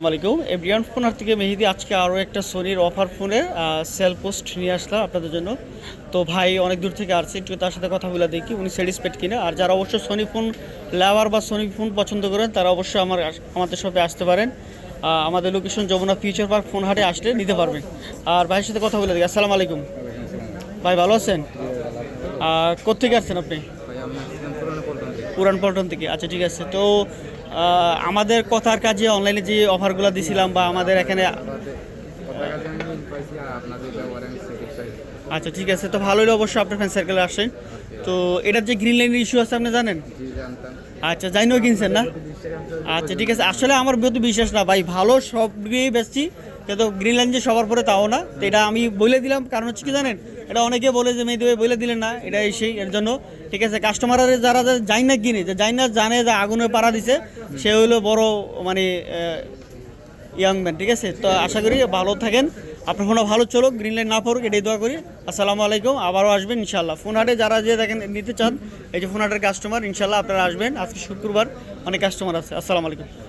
আসসালামাইকুম এভরিয়ান ফোনার থেকে মেহেদি, আজকে আরও একটা সোনির অফার ফোনের সেল পোস্ট নিয়ে আসলাম আপনাদের জন্য। তো ভাই অনেক দূর থেকে আসছে, একটু তার সাথে কথা বলে দেখি, উনি স্যাটিসফাইড কিনে। আর যারা অবশ্যই সোনি ফোন লেবার বা সোনি ফোন পছন্দ করেন, তারা অবশ্যই আমার আমাদের শপে আসতে পারেন। আমাদের location Jamuna future park phone হাটে আসলে নিতে পারবেন আর ভাইয়ের সাথে কথা বলে দেখি। আসসালামু আলাইকুম। ভাই ভালো আছেন? কোথেকে আসছেন আপনি? পুরান পল্টন থেকে। আচ্ছা ঠিক আছে। তো আমাদের কথার কাজে অনলাইনে যে অফারগুলো দিছিলাম বা আমাদের এখানে আচ্ছা ঠিক আছে। তো ভালো হলে অবশ্যই আপনার ফ্রেন্ড সার্কেলে আসেন। তো এটার যে গ্রিন লাইনের ইস্যু আছে, আপনি জানেন? আচ্ছা জানিও কিনছেন না? আচ্ছা ঠিক আছে। আসলে আমার প্রতি বিশ্বাস না, ভাই। ভালো সব দিয়েই বেচছি। কিন্তু গ্রিন লাইন যে সবার পরে তাও না। তো এটা আমি বলে দিলাম, কারণ হচ্ছে কি জানেন? এটা অনেকে বলে যে মেয়েদের বলে দিলেন না এটা সেই, এর জন্য। ঠিক আছে কাস্টমারের যারা যাই না কিনে, যে যাই না, জানে যে আগুনে পাড়া দিছে, সে হলো বড় মানে ইয়াং ম্যান ঠিক আছে? তো আশা করি ভালো থাকেন। আপনার ফোনটা ভালো চলুক গ্রিন লাইন না পড়ুক, এটাই দোয়া করি। আসসালামু আলাইকুম, আবারও আসবেন ইনশাল্লাহ ফোন হাটে যারা যে দেখেন, নিতে চান, এই যে ফোন হাটের কাস্টমার ইনশাল্লাহ আপনারা আসবেন। আজকে শুক্রবার অনেক কাস্টমার আছে। আসসালামু আলাইকুম।